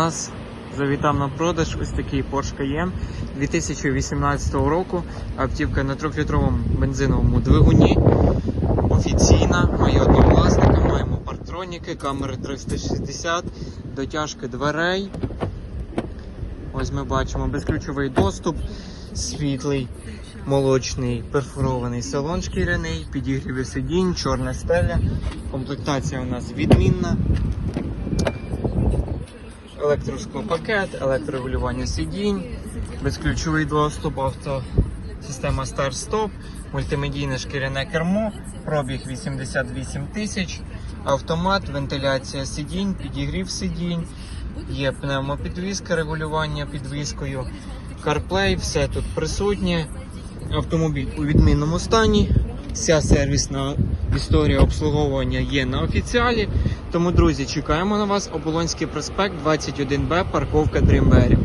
У нас завітав на продаж ось такий Porsche Cayenne 2018 року. Автівка на 3-літровому бензиновому двигуні. Офіційна, має одного власника, маємо парктроніки, камери 360, дотяжки дверей. Ось ми бачимо безключовий доступ, світлий, молочний, перфорований салон шкіряний, підігріві сидінь, чорна стеля. Комплектація у нас відмінна. Електросклопакет, електрорегулювання сидінь, безключовий доступ, авто, система старт-стоп, мультимедійне шкіряне кермо, пробіг 88 тисяч, автомат, вентиляція сидінь, підігрів сидінь, є пневмопідвізка, регулювання підвіскою, CarPlay, все тут присутнє. Автомобіль у відмінному стані. Вся сервісна історія обслуговування є на офіціалі. Тому, друзі, чекаємо на вас. Оболонський проспект 21Б, парковка Дрімбері.